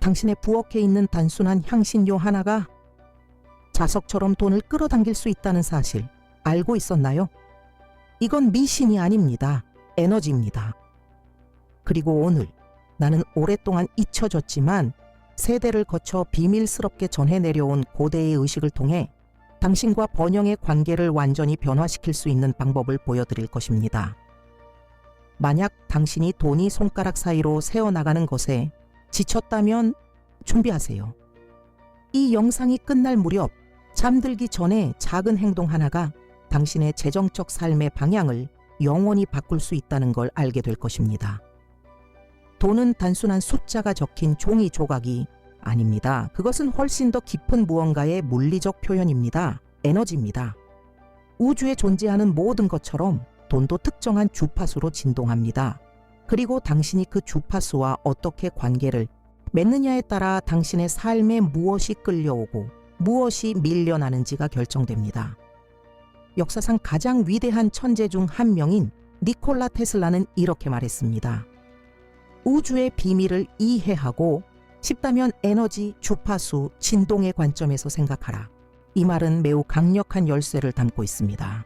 당신의 부엌에 있는 단순한 향신료 하나가 자석처럼 돈을 끌어당길 수 있다는 사실 알고 있었나요? 이건 미신이 아닙니다. 에너지입니다. 그리고 오늘 나는 오랫동안 잊혀졌지만 세대를 거쳐 비밀스럽게 전해 내려온 고대의 의식을 통해 당신과 번영의 관계를 완전히 변화시킬 수 있는 방법을 보여드릴 것입니다. 만약 당신이 돈이 손가락 사이로 새어나가는 것에 지쳤다면 준비하세요. 이 영상이 끝날 무렵 잠들기 전에 작은 행동 하나가 당신의 재정적 삶의 방향을 영원히 바꿀 수 있다는 걸 알게 될 것입니다. 돈은 단순한 숫자가 적힌 종이 조각이 아닙니다. 그것은 훨씬 더 깊은 무언가의 물리적 표현입니다. 에너지입니다. 우주에 존재하는 모든 것처럼 돈도 특정한 주파수로 진동합니다. 그리고 당신이 그 주파수와 어떻게 관계를 맺느냐에 따라 당신의 삶에 무엇이 끌려오고 무엇이 밀려나는지가 결정됩니다. 역사상 가장 위대한 천재 중 한 명인 니콜라 테슬라는 이렇게 말했습니다. 우주의 비밀을 이해하고 싶다면 에너지, 주파수, 진동의 관점에서 생각하라. 이 말은 매우 강력한 열쇠를 담고 있습니다.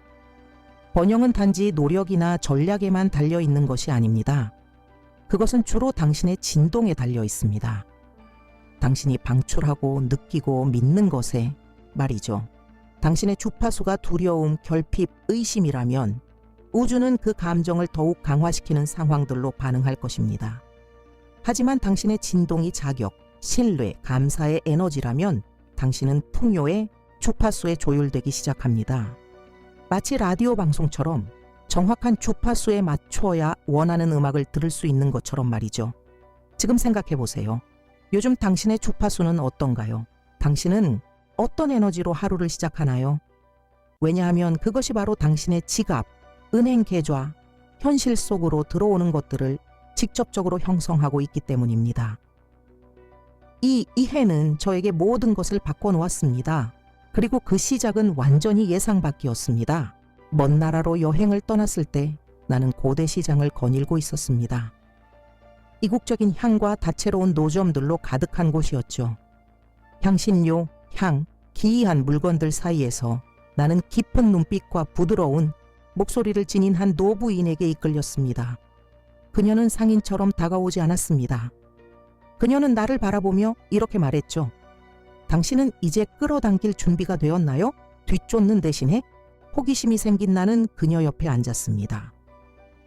번영은 단지 노력이나 전략에만 달려 있는 것이 아닙니다. 그것은 주로 당신의 진동에 달려 있습니다. 당신이 방출하고 느끼고 믿는 것에 말이죠. 당신의 주파수가 두려움, 결핍, 의심이라면 우주는 그 감정을 더욱 강화시키는 상황들로 반응할 것입니다. 하지만 당신의 진동이 자격, 신뢰, 감사의 에너지라면 당신은 풍요의 주파수에 조율되기 시작합니다. 마치 라디오 방송처럼 정확한 주파수에 맞춰야 원하는 음악을 들을 수 있는 것처럼 말이죠. 지금 생각해 보세요. 요즘 당신의 주파수는 어떤가요? 당신은 어떤 에너지로 하루를 시작하나요? 왜냐하면 그것이 바로 당신의 지갑, 은행 계좌, 현실 속으로 들어오는 것들을 직접적으로 형성하고 있기 때문입니다. 이 이해는 저에게 모든 것을 바꿔놓았습니다. 그리고 그 시작은 완전히 예상 밖이었습니다. 먼 나라로 여행을 떠났을 때 나는 고대 시장을 거닐고 있었습니다. 이국적인 향과 다채로운 노점들로 가득한 곳이었죠. 향신료, 향, 기이한 물건들 사이에서 나는 깊은 눈빛과 부드러운 목소리를 지닌 한 노부인에게 이끌렸습니다. 그녀는 상인처럼 다가오지 않았습니다. 그녀는 나를 바라보며 이렇게 말했죠. 당신은 이제 끌어당길 준비가 되었나요? 뒤쫓는 대신에 호기심이 생긴 나는 그녀 옆에 앉았습니다.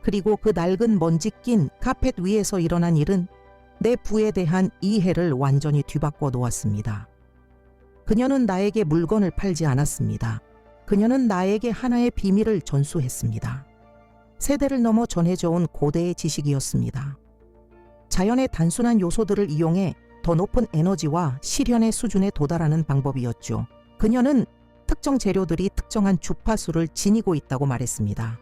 그리고 그 낡은 먼지 낀 카펫 위에서 일어난 일은 내 부에 대한 이해를 완전히 뒤바꿔 놓았습니다. 그녀는 나에게 물건을 팔지 않았습니다. 그녀는 나에게 하나의 비밀을 전수했습니다. 세대를 넘어 전해져 온 고대의 지식이었습니다. 자연의 단순한 요소들을 이용해 더 높은 에너지와 실현의 수준에 도달하는 방법이었죠. 그녀는 특정 재료들이 특정한 주파수를 지니고 있다고 말했습니다.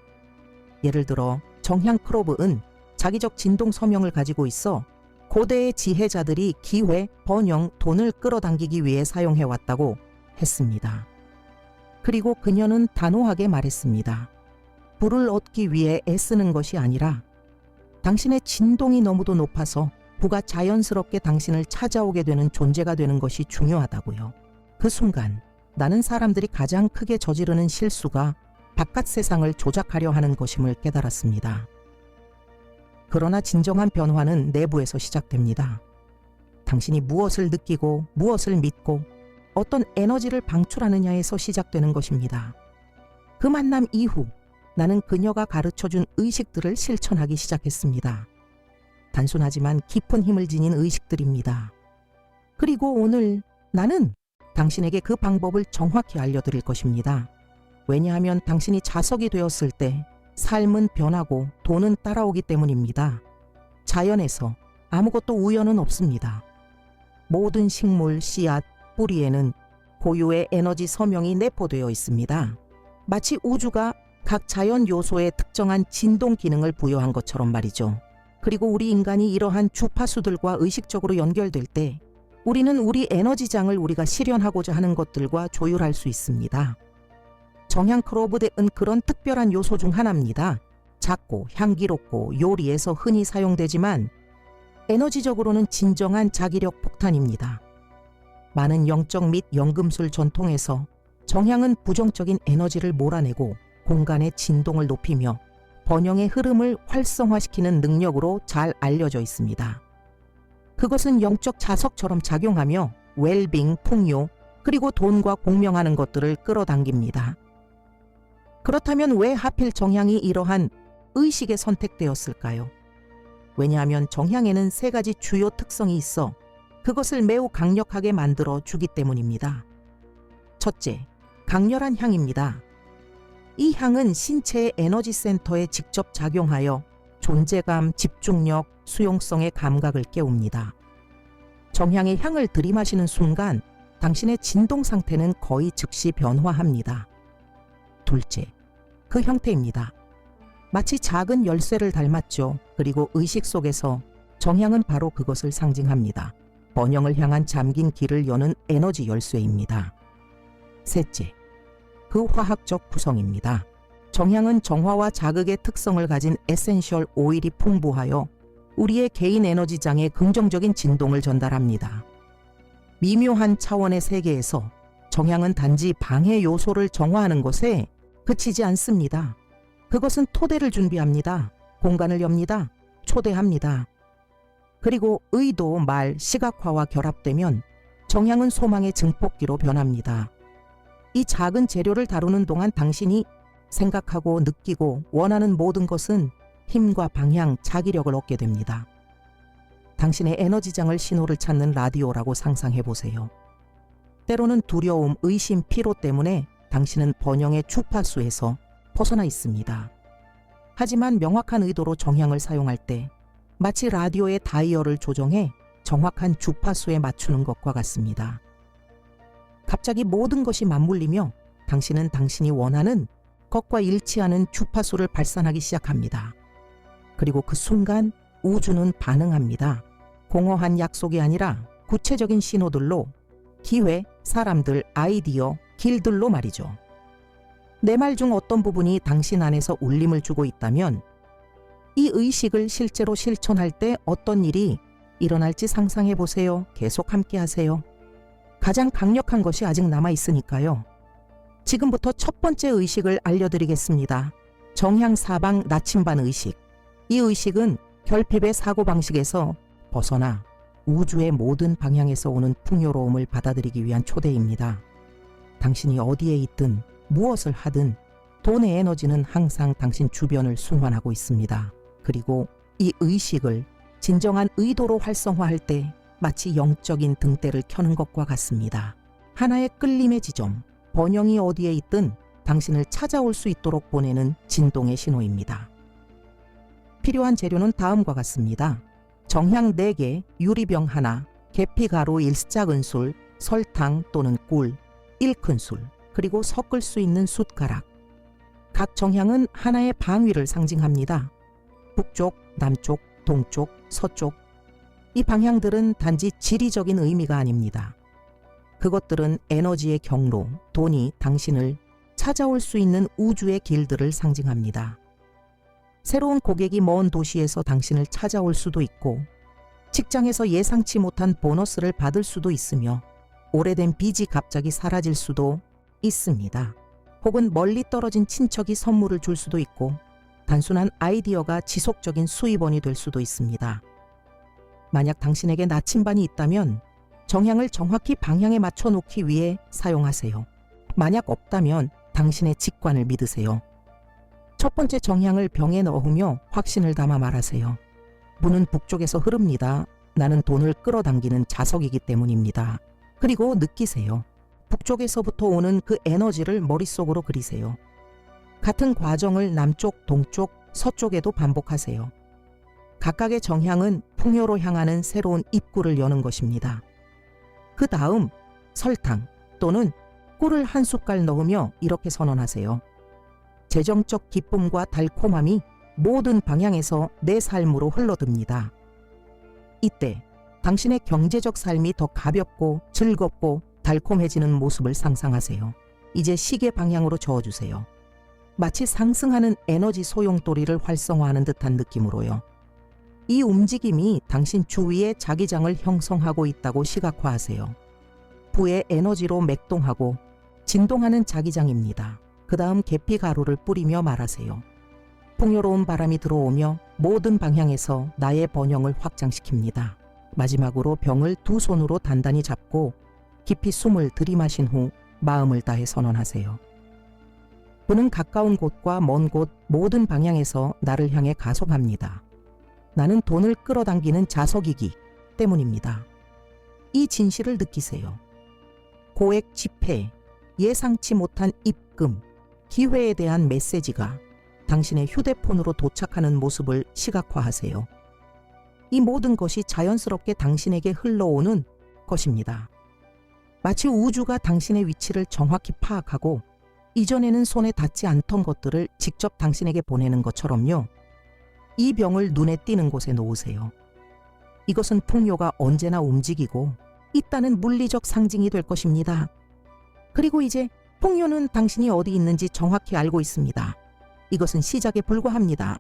예를 들어 정향 크로브은 자기적 진동 서명을 가지고 있어 고대의 지혜자들이 기회, 번영, 돈을 끌어당기기 위해 사용해왔다고 했습니다. 그리고 그녀는 단호하게 말했습니다. 부를 얻기 위해 애쓰는 것이 아니라 당신의 진동이 너무도 높아서 부가 자연스럽게 당신을 찾아오게 되는 존재가 되는 것이 중요하다고요. 그 순간 나는 사람들이 가장 크게 저지르는 실수가 바깥 세상을 조작하려 하는 것임을 깨달았습니다. 그러나 진정한 변화는 내부에서 시작됩니다. 당신이 무엇을 느끼고 무엇을 믿고 어떤 에너지를 방출하느냐에서 시작되는 것입니다. 그 만남 이후 나는 그녀가 가르쳐 준 의식들을 실천하기 시작했습니다. 단순하지만 깊은 힘을 지닌 의식들입니다. 그리고 오늘 나는 당신에게 그 방법을 정확히 알려드릴 것입니다. 왜냐하면 당신이 자석이 되었을 때 삶은 변하고 돈은 따라오기 때문입니다. 자연에서 아무것도 우연은 없습니다. 모든 식물, 씨앗, 뿌리에는 고유의 에너지 서명이 내포되어 있습니다. 마치 우주가 각 자연 요소에 특정한 진동 기능을 부여한 것처럼 말이죠. 그리고 우리 인간이 이러한 주파수들과 의식적으로 연결될 때 우리는 우리 에너지장을 우리가 실현하고자 하는 것들과 조율할 수 있습니다. 정향 크로브대은 그런 특별한 요소 중 하나입니다. 작고 향기롭고 요리에서 흔히 사용되지만 에너지적으로는 진정한 자기력 폭탄입니다. 많은 영적 및 연금술 전통에서 정향은 부정적인 에너지를 몰아내고 공간의 진동을 높이며 번영의 흐름을 활성화시키는 능력으로 잘 알려져 있습니다. 그것은 영적 자석처럼 작용하며 웰빙, 풍요, 그리고 돈과 공명하는 것들을 끌어당깁니다. 그렇다면 왜 하필 정향이 이러한 의식에 선택되었을까요? 왜냐하면 정향에는 세 가지 주요 특성이 있어 그것을 매우 강력하게 만들어 주기 때문입니다. 첫째, 강렬한 향입니다. 이 향은 신체의 에너지 센터에 직접 작용하여 존재감, 집중력, 수용성의 감각을 깨웁니다. 정향의 향을 들이마시는 순간 당신의 진동 상태는 거의 즉시 변화합니다. 둘째, 그 형태입니다. 마치 작은 열쇠를 닮았죠. 그리고 의식 속에서 정향은 바로 그것을 상징합니다. 번영을 향한 잠긴 길을 여는 에너지 열쇠입니다. 셋째, 그 화학적 구성입니다. 정향은 정화와 자극의 특성을 가진 에센셜 오일이 풍부하여 우리의 개인 에너지장에 긍정적인 진동을 전달합니다. 미묘한 차원의 세계에서 정향은 단지 방해 요소를 정화하는 것에 그치지 않습니다. 그것은 토대를 준비합니다. 공간을 엽니다. 초대합니다. 그리고 의도, 말, 시각화와 결합되면 정향은 소망의 증폭기로 변합니다. 이 작은 재료를 다루는 동안 당신이 생각하고 느끼고 원하는 모든 것은 힘과 방향, 자기력을 얻게 됩니다. 당신의 에너지장을 신호를 찾는 라디오라고 상상해 보세요. 때로는 두려움, 의심, 피로 때문에 당신은 번영의 주파수에서 벗어나 있습니다. 하지만 명확한 의도로 정향을 사용할 때 마치 라디오의 다이얼을 조정해 정확한 주파수에 맞추는 것과 같습니다. 갑자기 모든 것이 맞물리며 당신은 당신이 원하는 것과 일치하는 주파수를 발산하기 시작합니다. 그리고 그 순간 우주는 반응합니다. 공허한 약속이 아니라 구체적인 신호들로 기회, 사람들, 아이디어, 길들로 말이죠. 내 말 중 어떤 부분이 당신 안에서 울림을 주고 있다면 이 의식을 실제로 실천할 때 어떤 일이 일어날지 상상해 보세요. 계속 함께 하세요. 가장 강력한 것이 아직 남아 있으니까요. 지금부터 첫 번째 의식을 알려드리겠습니다. 정향 사방 나침반 의식. 이 의식은 결핍의 사고방식에서 벗어나 우주의 모든 방향에서 오는 풍요로움을 받아들이기 위한 초대입니다. 당신이 어디에 있든 무엇을 하든 돈의 에너지는 항상 당신 주변을 순환하고 있습니다. 그리고 이 의식을 진정한 의도로 활성화할 때 마치 영적인 등대를 켜는 것과 같습니다. 하나의 끌림의 지점, 번영이 어디에 있든 당신을 찾아올 수 있도록 보내는 진동의 신호입니다. 필요한 재료는 다음과 같습니다. 정향 4개, 유리병 하나, 계피가루 1작은술, 설탕 또는 꿀, 1큰술, 그리고 섞을 수 있는 숟가락. 각 정향은 하나의 방위를 상징합니다. 북쪽, 남쪽, 동쪽, 서쪽. 이 방향들은 단지 지리적인 의미가 아닙니다. 그것들은 에너지의 경로, 돈이 당신을 찾아올 수 있는 우주의 길들을 상징합니다. 새로운 고객이 먼 도시에서 당신을 찾아올 수도 있고, 직장에서 예상치 못한 보너스를 받을 수도 있으며, 오래된 빚이 갑자기 사라질 수도 있습니다. 혹은 멀리 떨어진 친척이 선물을 줄 수도 있고, 단순한 아이디어가 지속적인 수입원이 될 수도 있습니다. 만약 당신에게 나침반이 있다면 정향을 정확히 방향에 맞춰 놓기 위해 사용하세요. 만약 없다면 당신의 직관을 믿으세요. 첫 번째 정향을 병에 넣으며 확신을 담아 말하세요. 문은 북쪽에서 흐릅니다. 나는 돈을 끌어당기는 자석이기 때문입니다. 그리고 느끼세요. 북쪽에서부터 오는 그 에너지를 머릿속으로 그리세요. 같은 과정을 남쪽, 동쪽, 서쪽에도 반복하세요. 각각의 정향은 풍요로 향하는 새로운 입구를 여는 것입니다. 그 다음 설탕 또는 꿀을 한 숟갈 넣으며 이렇게 선언하세요. 재정적 기쁨과 달콤함이 모든 방향에서 내 삶으로 흘러듭니다. 이때 당신의 경제적 삶이 더 가볍고 즐겁고 달콤해지는 모습을 상상하세요. 이제 시계 방향으로 저어주세요. 마치 상승하는 에너지 소용돌이를 활성화하는 듯한 느낌으로요. 이 움직임이 당신 주위에 자기장을 형성하고 있다고 시각화하세요. 부의 에너지로 맥동하고 진동하는 자기장입니다. 그 다음 계피 가루를 뿌리며 말하세요. 풍요로운 바람이 들어오며 모든 방향에서 나의 번영을 확장시킵니다. 마지막으로 병을 두 손으로 단단히 잡고 깊이 숨을 들이마신 후 마음을 다해 선언하세요. 부는 가까운 곳과 먼 곳 모든 방향에서 나를 향해 가속합니다. 나는 돈을 끌어당기는 자석이기 때문입니다. 이 진실을 느끼세요. 고액 지폐, 예상치 못한 입금, 기회에 대한 메시지가 당신의 휴대폰으로 도착하는 모습을 시각화하세요. 이 모든 것이 자연스럽게 당신에게 흘러오는 것입니다. 마치 우주가 당신의 위치를 정확히 파악하고 이전에는 손에 닿지 않던 것들을 직접 당신에게 보내는 것처럼요. 이 병을 눈에 띄는 곳에 놓으세요. 이것은 풍요가 언제나 움직이고 있다는 물리적 상징이 될 것입니다. 그리고 이제 풍요는 당신이 어디 있는지 정확히 알고 있습니다. 이것은 시작에 불과합니다.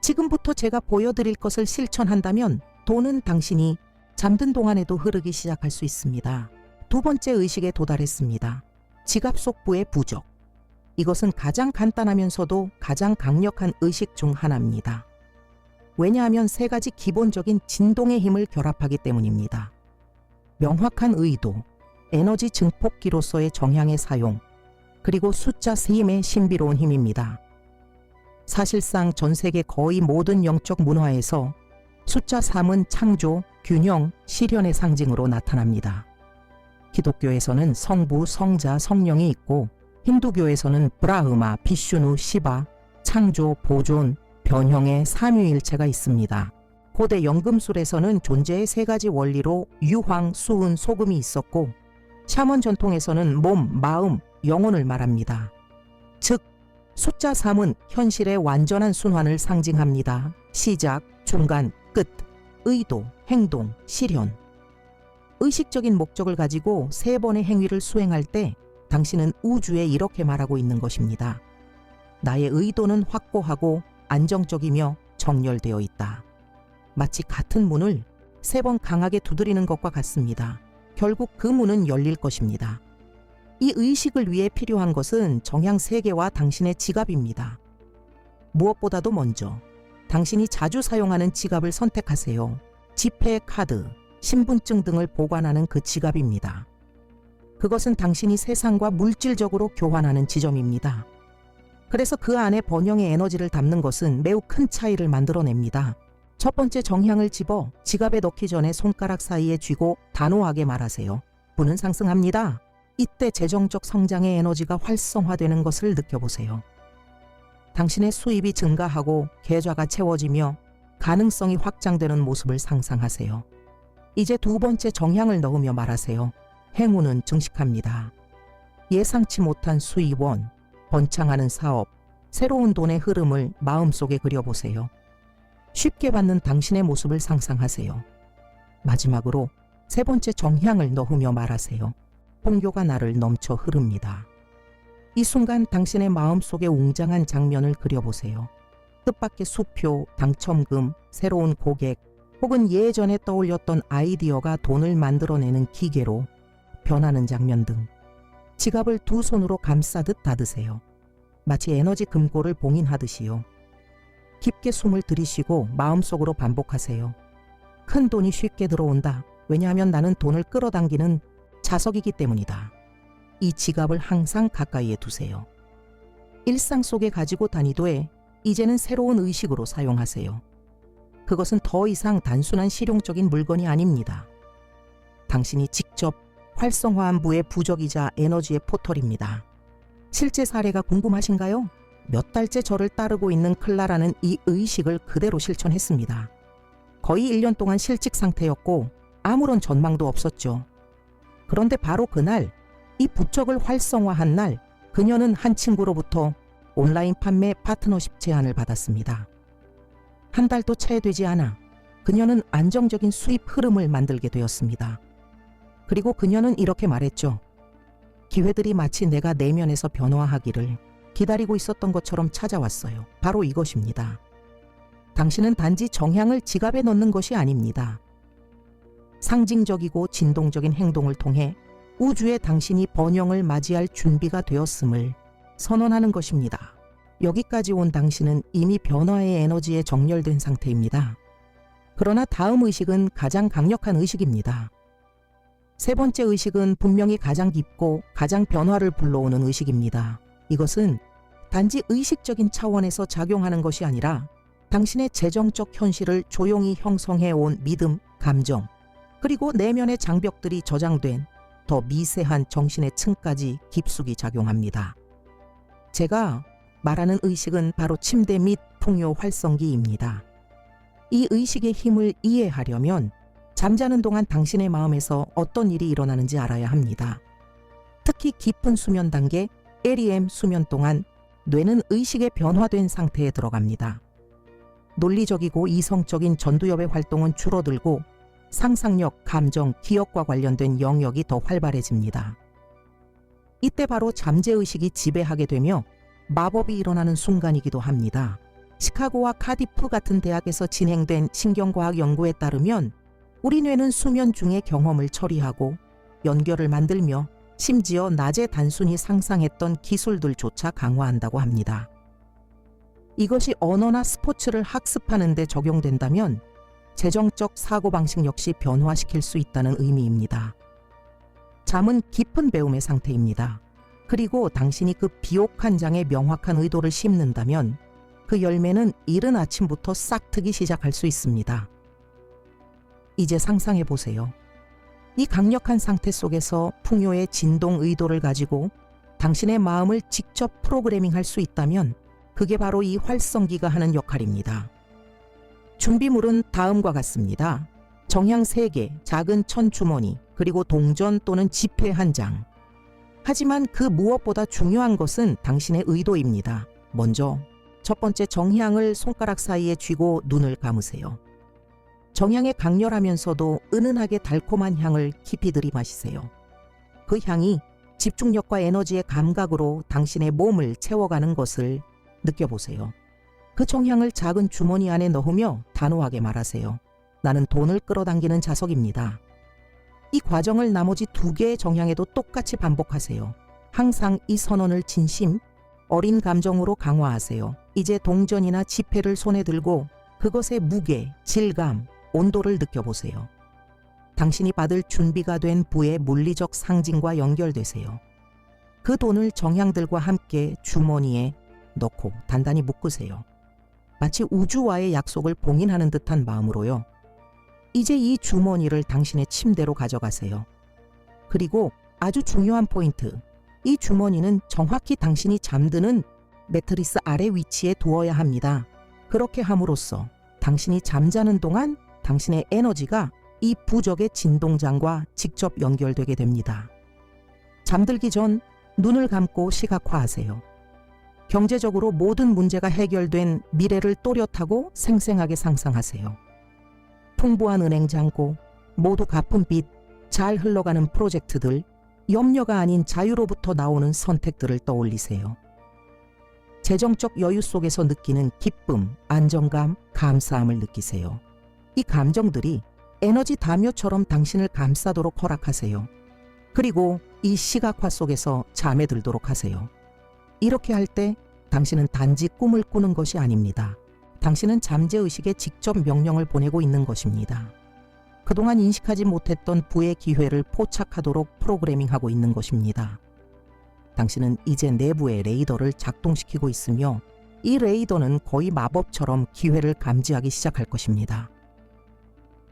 지금부터 제가 보여드릴 것을 실천한다면 돈은 당신이 잠든 동안에도 흐르기 시작할 수 있습니다. 두 번째 의식에 도달했습니다. 지갑 속부의 부적. 이것은 가장 간단하면서도 가장 강력한 의식 중 하나입니다. 왜냐하면 세 가지 기본적인 진동의 힘을 결합하기 때문입니다. 명확한 의도, 에너지 증폭기로서의 정향의 사용, 그리고 숫자 세임의 신비로운 힘입니다. 사실상 전 세계 거의 모든 영적 문화에서 숫자 3은 창조, 균형, 실현의 상징으로 나타납니다. 기독교에서는 성부, 성자, 성령이 있고 힌두교에서는 브라흐마, 비슈누, 시바, 창조, 보존, 변형의 삼위일체가 있습니다. 고대 연금술에서는 존재의 세 가지 원리로 유황, 수은, 소금이 있었고 샤먼 전통에서는 몸, 마음, 영혼을 말합니다. 즉 숫자 3은 현실의 완전한 순환을 상징합니다. 시작, 중간, 끝, 의도, 행동, 실현. 의식적인 목적을 가지고 세 번의 행위를 수행할 때 당신은 우주에 이렇게 말하고 있는 것입니다. 나의 의도는 확고하고 안정적이며 정렬되어 있다. 마치 같은 문을 세 번 강하게 두드리는 것과 같습니다. 결국 그 문은 열릴 것입니다. 이 의식을 위해 필요한 것은 정향 세계와 당신의 지갑입니다. 무엇보다도 먼저 당신이 자주 사용하는 지갑을 선택하세요. 지폐, 카드, 신분증 등을 보관하는 그 지갑입니다. 그것은 당신이 세상과 물질적으로 교환하는 지점입니다. 그래서 그 안에 번영의 에너지를 담는 것은 매우 큰 차이를 만들어냅니다. 첫 번째 정향을 집어 지갑에 넣기 전에 손가락 사이에 쥐고 단호하게 말하세요. 부는 상승합니다. 이때 재정적 성장의 에너지가 활성화되는 것을 느껴보세요. 당신의 수입이 증가하고 계좌가 채워지며 가능성이 확장되는 모습을 상상하세요. 이제 두 번째 정향을 넣으며 말하세요. 행운은 증식합니다. 예상치 못한 수입원, 번창하는 사업, 새로운 돈의 흐름을 마음속에 그려보세요. 쉽게 받는 당신의 모습을 상상하세요. 마지막으로 세 번째 정향을 넣으며 말하세요. 홍교가 나를 넘쳐 흐릅니다. 이 순간 당신의 마음속에 웅장한 장면을 그려보세요. 뜻밖의 수표, 당첨금, 새로운 고객, 혹은 예전에 떠올렸던 아이디어가 돈을 만들어내는 기계로 변하는 장면 등 지갑을 두 손으로 감싸듯 닫으세요. 마치 에너지 금고를 봉인하듯이요. 깊게 숨을 들이쉬고 마음속으로 반복하세요. 큰 돈이 쉽게 들어온다. 왜냐하면 나는 돈을 끌어당기는 자석이기 때문이다. 이 지갑을 항상 가까이에 두세요. 일상 속에 가지고 다니되 이제는 새로운 의식으로 사용하세요. 그것은 더 이상 단순한 실용적인 물건이 아닙니다. 당신이 직접 활성화한 부의 부적이자 에너지의 포털입니다. 실제 사례가 궁금하신가요? 몇 달째 저를 따르고 있는 클라라는 이 의식을 그대로 실천했습니다. 거의 1년 동안 실직 상태였고 아무런 전망도 없었죠. 그런데 바로 그날 이 부적을 활성화한 날 그녀는 한 친구로부터 온라인 판매 파트너십 제안을 받았습니다. 한 달도 채 되지 않아 그녀는 안정적인 수입 흐름을 만들게 되었습니다. 그리고 그녀는 이렇게 말했죠. 기회들이 마치 내가 내면에서 변화하기를 기다리고 있었던 것처럼 찾아왔어요. 바로 이것입니다. 당신은 단지 정향을 지갑에 넣는 것이 아닙니다. 상징적이고 진동적인 행동을 통해 우주에 당신이 번영을 맞이할 준비가 되었음을 선언하는 것입니다. 여기까지 온 당신은 이미 변화의 에너지에 정렬된 상태입니다. 그러나 다음 의식은 가장 강력한 의식입니다. 세 번째 의식은 분명히 가장 깊고 가장 변화를 불러오는 의식입니다. 이것은 단지 의식적인 차원에서 작용하는 것이 아니라 당신의 재정적 현실을 조용히 형성해 온 믿음, 감정, 그리고 내면의 장벽들이 저장된 더 미세한 정신의 층까지 깊숙이 작용합니다. 제가 말하는 의식은 바로 침대 및 풍요 활성기입니다. 이 의식의 힘을 이해하려면 잠자는 동안 당신의 마음에서 어떤 일이 일어나는지 알아야 합니다. 특히 깊은 수면 단계 LEM 수면 동안 뇌는 의식에 변화된 상태에 들어갑니다. 논리적이고 이성적인 전두엽의 활동은 줄어들고 상상력, 감정, 기억과 관련된 영역이 더 활발해집니다. 이때 바로 잠재의식이 지배하게 되며 마법이 일어나는 순간이기도 합니다. 시카고와 카디프 같은 대학에서 진행된 신경과학 연구에 따르면 우리 뇌는 수면 중의 경험을 처리하고 연결을 만들며 심지어 낮에 단순히 상상했던 기술들조차 강화한다고 합니다. 이것이 언어나 스포츠를 학습하는 데 적용된다면 재정적 사고방식 역시 변화시킬 수 있다는 의미입니다. 잠은 깊은 배움의 상태입니다. 그리고 당신이 그 비옥한 장에 명확한 의도를 심는다면 그 열매는 이른 아침부터 싹트기 시작할 수 있습니다. 이제 상상해 보세요. 이 강력한 상태 속에서 풍요의 진동 의도를 가지고 당신의 마음을 직접 프로그래밍 할 수 있다면 그게 바로 이 활성기가 하는 역할입니다. 준비물은 다음과 같습니다. 정향 3개, 작은 천 주머니, 그리고 동전 또는 지폐 한 장. 하지만 그 무엇보다 중요한 것은 당신의 의도입니다. 먼저 첫 번째 정향을 손가락 사이에 쥐고 눈을 감으세요. 정향의 강렬하면서도 은은하게 달콤한 향을 깊이 들이마시세요. 그 향이 집중력과 에너지의 감각으로 당신의 몸을 채워가는 것을 느껴보세요. 그 정향을 작은 주머니 안에 넣으며 단호하게 말하세요. 나는 돈을 끌어당기는 자석입니다. 이 과정을 나머지 두 개의 정향에도 똑같이 반복하세요. 항상 이 선언을 진심, 어린 감정으로 강화하세요. 이제 동전이나 지폐를 손에 들고 그것의 무게, 질감, 온도를 느껴보세요. 당신이 받을 준비가 된 부의 물리적 상징과 연결되세요. 그 돈을 정향들과 함께 주머니에 넣고 단단히 묶으세요. 마치 우주와의 약속을 봉인하는 듯한 마음으로요. 이제 이 주머니를 당신의 침대로 가져가세요. 그리고 아주 중요한 포인트. 이 주머니는 정확히 당신이 잠드는 매트리스 아래 위치에 두어야 합니다. 그렇게 함으로써 당신이 잠자는 동안 당신의 에너지가 이 부적의 진동장과 직접 연결되게 됩니다. 잠들기 전 눈을 감고 시각화하세요. 경제적으로 모든 문제가 해결된 미래를 또렷하고 생생하게 상상하세요. 풍부한 은행 잔고, 모두 갚은 빚, 잘 흘러가는 프로젝트들, 염려가 아닌 자유로부터 나오는 선택들을 떠올리세요. 재정적 여유 속에서 느끼는 기쁨, 안정감, 감사함을 느끼세요. 이 감정들이 에너지 담요처럼 당신을 감싸도록 허락하세요. 그리고 이 시각화 속에서 잠에 들도록 하세요. 이렇게 할 때 당신은 단지 꿈을 꾸는 것이 아닙니다. 당신은 잠재의식에 직접 명령을 보내고 있는 것입니다. 그동안 인식하지 못했던 부의 기회를 포착하도록 프로그래밍하고 있는 것입니다. 당신은 이제 내부의 레이더를 작동시키고 있으며 이 레이더는 거의 마법처럼 기회를 감지하기 시작할 것입니다.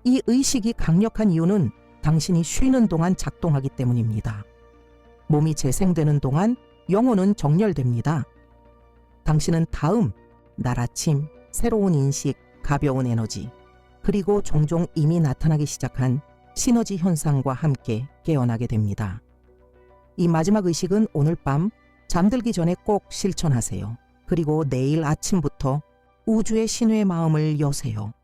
이 의식이 강력한 이유는 당신이 쉬는 동안 작동하기 때문입니다. 몸이 재생되는 동안 영혼은 정렬됩니다. 당신은 다음 날 아침 새로운 인식, 가벼운 에너지, 그리고 종종 이미 나타나기 시작한 시너지 현상과 함께 깨어나게 됩니다. 이 마지막 의식은 오늘 밤 잠들기 전에 꼭 실천하세요. 그리고 내일 아침부터 우주의 신의 마음을 여세요.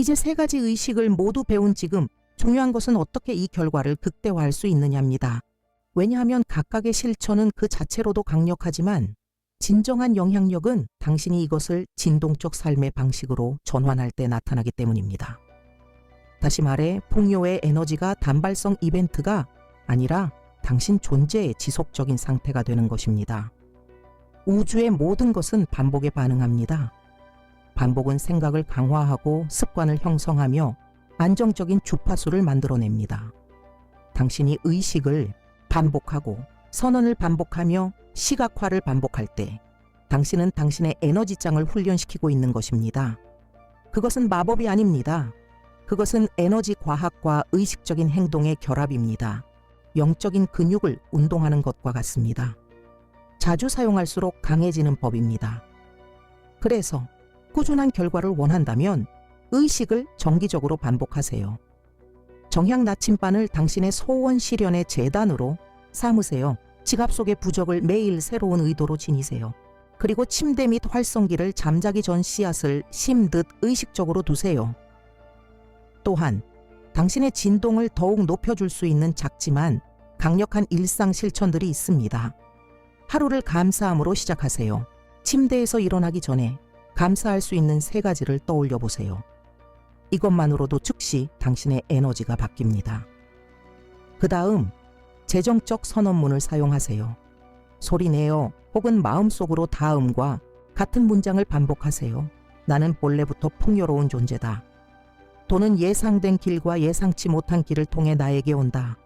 이제 세 가지 의식을 모두 배운 지금 중요한 것은 어떻게 이 결과를 극대화할 수 있느냐입니다. 왜냐하면 각각의 실천은 그 자체로도 강력하지만 진정한 영향력은 당신이 이것을 진동적 삶의 방식으로 전환할 때 나타나기 때문입니다. 다시 말해 풍요의 에너지가 단발성 이벤트가 아니라 당신 존재의 지속적인 상태가 되는 것입니다. 우주의 모든 것은 반복에 반응합니다. 반복은 생각을 강화하고 습관을 형성하며 안정적인 주파수를 만들어냅니다. 당신이 의식을 반복하고 선언을 반복하며 시각화를 반복할 때 당신은 당신의 에너지장을 훈련시키고 있는 것입니다. 그것은 마법이 아닙니다. 그것은 에너지 과학과 의식적인 행동의 결합입니다. 영적인 근육을 운동하는 것과 같습니다. 자주 사용할수록 강해지는 법입니다. 그래서 꾸준한 결과를 원한다면 의식을 정기적으로 반복하세요. 정향 나침반을 당신의 소원 실현의 재단으로 삼으세요. 지갑 속의 부적을 매일 새로운 의도로 지니세요. 그리고 침대 및 활성기를 잠자기 전 씨앗을 심듯 의식적으로 두세요. 또한 당신의 진동을 더욱 높여줄 수 있는 작지만 강력한 일상 실천들이 있습니다. 하루를 감사함으로 시작하세요. 침대에서 일어나기 전에 감사할 수 있는 세 가지를 떠올려 보세요. 이것만으로도 즉시 당신의 에너지가 바뀝니다. 그 다음, 재정적 선언문을 사용하세요. 소리내어 혹은 마음속으로 다음과 같은 문장을 반복하세요. 나는 본래부터 풍요로운 존재다. 돈은 예상된 길과 예상치 못한 길을 통해 나에게 온다.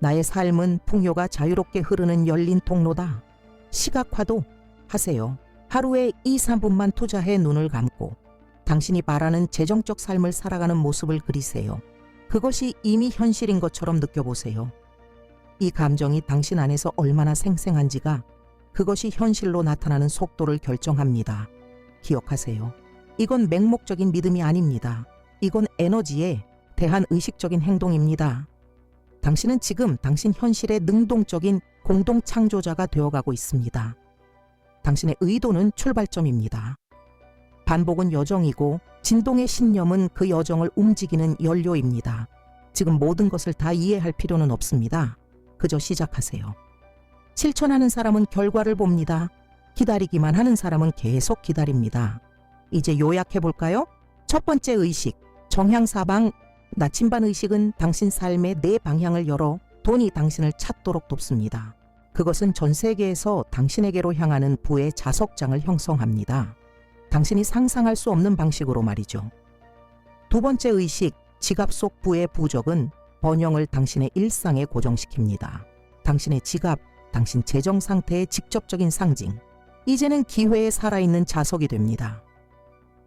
나의 삶은 풍요가 자유롭게 흐르는 열린 통로다. 시각화도 하세요. 하루에 2, 3분만 투자해 눈을 감고 당신이 바라는 재정적 삶을 살아가는 모습을 그리세요. 그것이 이미 현실인 것처럼 느껴보세요. 이 감정이 당신 안에서 얼마나 생생한지가 그것이 현실로 나타나는 속도를 결정합니다. 기억하세요. 이건 맹목적인 믿음이 아닙니다. 이건 에너지에 대한 의식적인 행동입니다. 당신은 지금 당신 현실의 능동적인 공동 창조자가 되어가고 있습니다. 당신의 의도는 출발점입니다. 반복은 여정이고 진동의 신념은 그 여정을 움직이는 연료입니다. 지금 모든 것을 다 이해할 필요는 없습니다. 그저 시작하세요. 실천하는 사람은 결과를 봅니다. 기다리기만 하는 사람은 계속 기다립니다. 이제 요약해 볼까요? 첫 번째 의식, 정향 사방, 나침반 의식은 당신 삶의 네 방향을 열어 돈이 당신을 찾도록 돕습니다. 그것은 전 세계에서 당신에게로 향하는 부의 자석장을 형성합니다. 당신이 상상할 수 없는 방식으로 말이죠. 두 번째 의식, 지갑 속 부의 부적은 번영을 당신의 일상에 고정시킵니다. 당신의 지갑, 당신 재정 상태의 직접적인 상징. 이제는 기회에 살아있는 자석이 됩니다.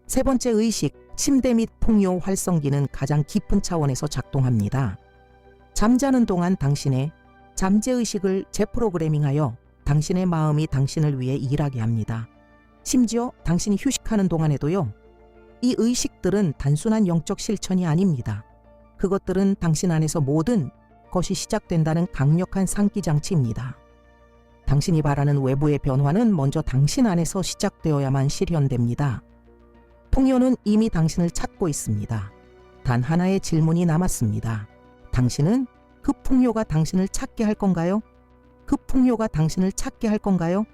세 번째 의식, 침대 및 풍요 활성기는 가장 깊은 차원에서 작동합니다. 잠자는 동안 당신의 잠재의식을 재프로그래밍하여 당신의 마음이 당신을 위해 일하게 합니다. 심지어 당신이 휴식하는 동안에도요. 이 의식들은 단순한 영적 실천이 아닙니다. 그것들은 당신 안에서 모든 것이 시작된다는 강력한 상기장치입니다. 당신이 바라는 외부의 변화는 먼저 당신 안에서 시작되어야만 실현됩니다. 풍요는 이미 당신을 찾고 있습니다. 단 하나의 질문이 남았습니다. 당신은 그 풍요가 당신을 찾게 할 건가요? 그 풍요가 당신을 찾게 할 건가요?